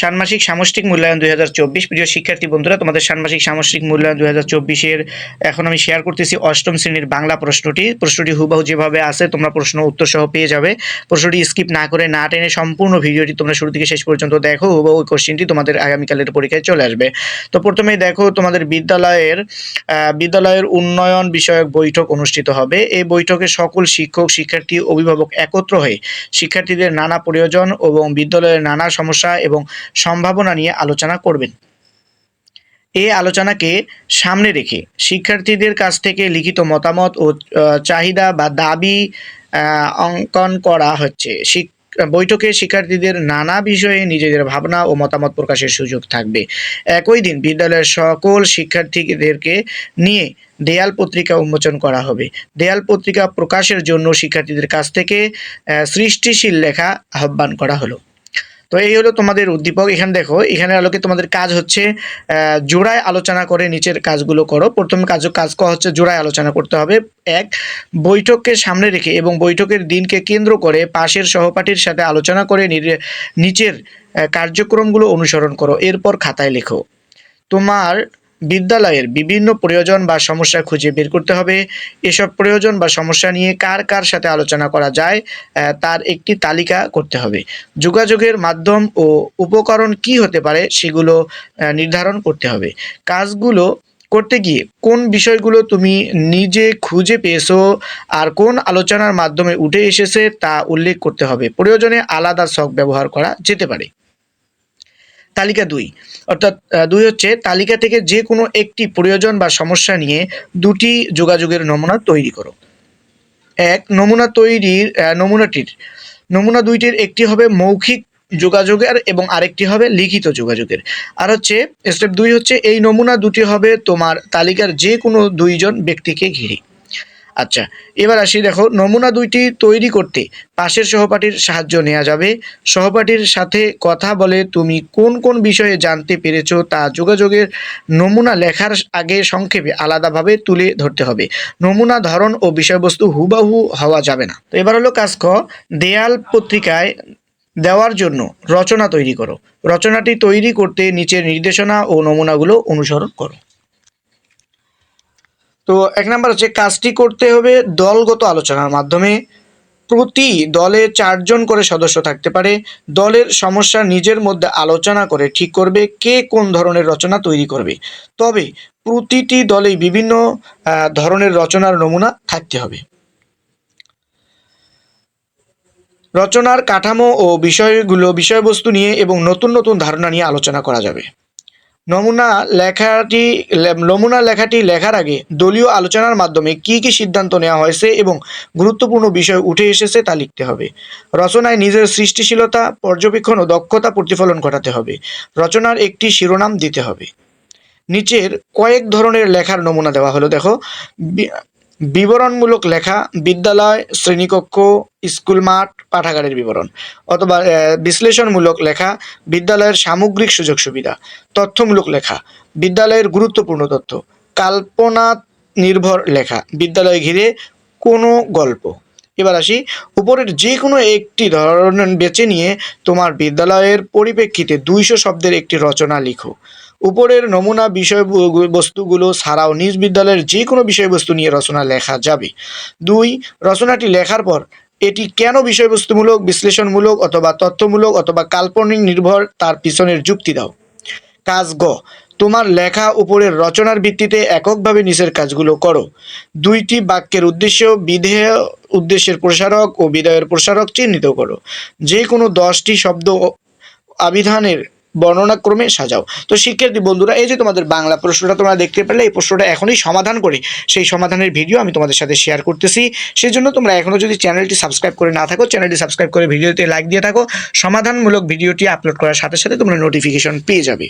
ষান্মাসিক সামষ্টিক মূল্যায়ন দুই হাজার চব্বিশ। প্রিয় শিক্ষার্থী বন্ধুরা, তোমাদের ষান্মাসিক সামষ্টিক মূল্যায়ন দুই হাজার চব্বিশের এখন আমি শেয়ার করতেছি অষ্টম শ্রেণির বাংলা প্রশ্নটি। প্রশ্নটি হুবাহু যেভাবে আছে, তোমরা প্রশ্ন উত্তর সহ পেয়ে যাবে। প্রশ্নটি স্কিপ না করে না টেনে সম্পূর্ণ ভিডিওটি তোমরা শুরু থেকে শেষ পর্যন্ত দেখো। হুবাহু কোশ্চেনটি তোমাদের আগামীকালের পরীক্ষায় চলে আসবে। তো প্রথমেই দেখো, তোমাদের বিদ্যালয়ের বিদ্যালয়ের উন্নয়ন বিষয়ক বৈঠক অনুষ্ঠিত হবে। এই বৈঠকে সকল শিক্ষক, শিক্ষার্থী, অভিভাবক একত্র হয়ে শিক্ষার্থীদের নানা প্রয়োজন এবং বিদ্যালয়ের নানা সমস্যা এবং সম্ভাবনা নিয়ে আলোচনা করবেন। এই আলোচনাকে সামনে রেখে শিক্ষার্থীদের কাছ থেকে লিখিত মতামত ও চাহিদা বা দাবি অঙ্কন করা হচ্ছে। বৈঠকে শিক্ষার্থীদের নানা বিষয়ে নিজেদের ভাবনা ও মতামত প্রকাশের সুযোগ থাকবে। একই দিন বিদ্যালয়ের সকল শিক্ষার্থীদেরকে নিয়ে দেয়াল পত্রিকা উন্মোচন করা হবে। দেয়াল পত্রিকা প্রকাশের জন্য শিক্ষার্থীদের কাছ থেকে সৃষ্টিশীল লেখা আহ্বান করা হলো। তো এই হলো তোমাদের উদ্দীপক। এখানে দেখো, এখানে আলোকে তোমাদের কাজ হচ্ছে জোড়ায় আলোচনা করে নিচের কাজগুলো করো। প্রথম কাজ কাজ হচ্ছে জোড়ায় আলোচনা করতে হবে। এক, বৈঠককে সামনে রেখে এবং বৈঠকের দিনকে কেন্দ্র করে পাশের সহপাঠীর সাথে আলোচনা করে নিচের কার্যক্রমগুলো অনুসরণ করো। এরপর খাতায় লেখো। তোমার বিদ্যালয়ের বিভিন্ন প্রয়োজন বা সমস্যা খুঁজে বের করতে হবে। এসব প্রয়োজন বা সমস্যা নিয়ে কার কার সাথে আলোচনা করা যায় তার একটি তালিকা করতে হবে। যোগাযোগের মাধ্যম ও উপকরণ কি হতে পারে সেগুলো নির্ধারণ করতে হবে। কাজগুলো করতে গিয়ে কোন বিষয়গুলো তুমি নিজে খুঁজে পেয়েছ আর কোন আলোচনার মাধ্যমে উঠে এসেছে তা উল্লেখ করতে হবে। প্রয়োজনে আলাদা শখ ব্যবহার করা যেতে পারে। তালিকা দুই। অর্থাৎ দুই হচ্ছে তালিকা থেকে যে কোনো একটি প্রয়োজন বা সমস্যা নিয়ে দুটি যোগাযোগের নমুনা তৈরি করো। এক, নমুনা তৈরির নমুনাটির। নমুনা দুইটির একটি হবে মৌখিক যোগাযোগের এবং আরেকটি হবে লিখিত যোগাযোগের। আর হচ্ছে স্টেপ দুই হচ্ছে এই নমুনা দুটি হবে তোমার তালিকার যে কোনো দুইজন ব্যক্তিকে ঘিরে। আচ্ছা এবার আসি দেখো, নমুনা দুইটি তৈরি করতে। পাশের সহপাঠীর সাহায্য নেওয়া যাবে। সহপাঠীর সাথে কথা বলে তুমি কোন কোন বিষয়ে জানতে পেরেছ তা যোগাযোগের নমুনা লেখার আগে সংক্ষেপে আলাদাভাবে তুলে ধরতে হবে। নমুনা ধরন ও বিষয়বস্তু হুবাহু হওয়া যাবে না। তো এবার হলো কাজ ক, দেয়াল পত্রিকায় দেওয়ার জন্য রচনা তৈরি করো। রচনাটি তৈরি করতে নিচের নির্দেশনা ও নমুনাগুলো অনুসরণ করো। তো এক নাম্বার হচ্ছে কাজটি করতে হবে দলগত আলোচনার মাধ্যমে। প্রতি দলে চারজন করে সদস্য থাকতে পারে। দলের সমস্যা নিজের মধ্যে আলোচনা করে ঠিক করবে কে কোন ধরনের রচনা তৈরি করবে। তবে প্রতিটি দলে বিভিন্ন ধরনের রচনার নমুনা থাকতে হবে। রচনার কাঠামো ও বিষয়গুলো, বিষয়বস্তু নিয়ে এবং নতুন নতুন ধারণা নিয়ে আলোচনা করা যাবে। নমুনা লেখাটি নমুনা লেখাটি লেখার আগে দলীয় আলোচনার মাধ্যমে কি কি সিদ্ধান্ত নেওয়া হয়েছে এবং গুরুত্বপূর্ণ বিষয় উঠে এসেছে তা লিখতে হবে। রচনায় নিজের সৃষ্টিশীলতা, পর্যবেক্ষণ ও দক্ষতা প্রতিফলন ঘটাতে হবে। রচনার একটি শিরোনাম দিতে হবে। নিচের কয়েক ধরনের লেখার নমুনা দেওয়া হলো। দেখো বিবরণমূলক লেখা, বিদ্যালয়, শ্রেণীকক্ষ, স্কুল মাঠ, পাঠাগারের বিবরণ অথবা বিশ্লেষণমূলক লেখা, বিদ্যালয়ের সামগ্রিক সুযোগ সুবিধা, তথ্যমূলক লেখা, বিদ্যালয়ের গুরুত্বপূর্ণ তথ্য কাল্পনা নির্ভর লেখা, বিদ্যালয় ঘিরে কোনো গল্প। এবার আসি, উপরের যে কোনো একটি ধরনের বেছে নিয়ে তোমার বিদ্যালয়ের পরিপ্রেক্ষিতে দুইশো শব্দের একটি রচনা লিখো। উপরের নমুনা বিষয় বস্তুগুলো ছাড়াও নিজ বিদ্যালয়ের যে কোনো বিষয়বস্তু নিয়ে রচনা লেখা যাবে। দুই, রচনাটি লেখার পর এটি কেন বিষয়বস্তুমূলক, বিশ্লেষণমূলক অথবা তথ্যমূলক অথবা কাল্পনিক নির্ভর তার পিছনের যুক্তি দাও। কাজ গ, তোমার লেখা উপরের রচনার ভিত্তিতে এককভাবে নিচের কাজগুলো করো। দুইটি বাক্যের উদ্দেশ্য বিধেয় উদ্দেশ্যের প্রসারক ও বিধেয়ের প্রসারক চিহ্নিত করো। যে কোনো দশটি শব্দ আবিধানের বর্ণনাক্রমে সাজাও। তো শিক্ষার্থী বন্ধুরা, এই যে তোমাদের বাংলা প্রশ্নটা তোমরা দেখতে পেলে, এই প্রশ্নটা এখনই সমাধান করে। সেই সমাধানের ভিডিও আমি তোমাদের সাথে শেয়ার করতেছি। সেই জন্য তোমরা এখনও যদি চ্যানেলটি সাবস্ক্রাইব করে না থাকো চ্যানেলটি সাবস্ক্রাইব করে ভিডিওতে লাইক দিয়ে থাকো। সমাধানমূলক ভিডিওটি আপলোড করার সাথে সাথে তোমরা নোটিফিকেশন পেয়ে যাবে।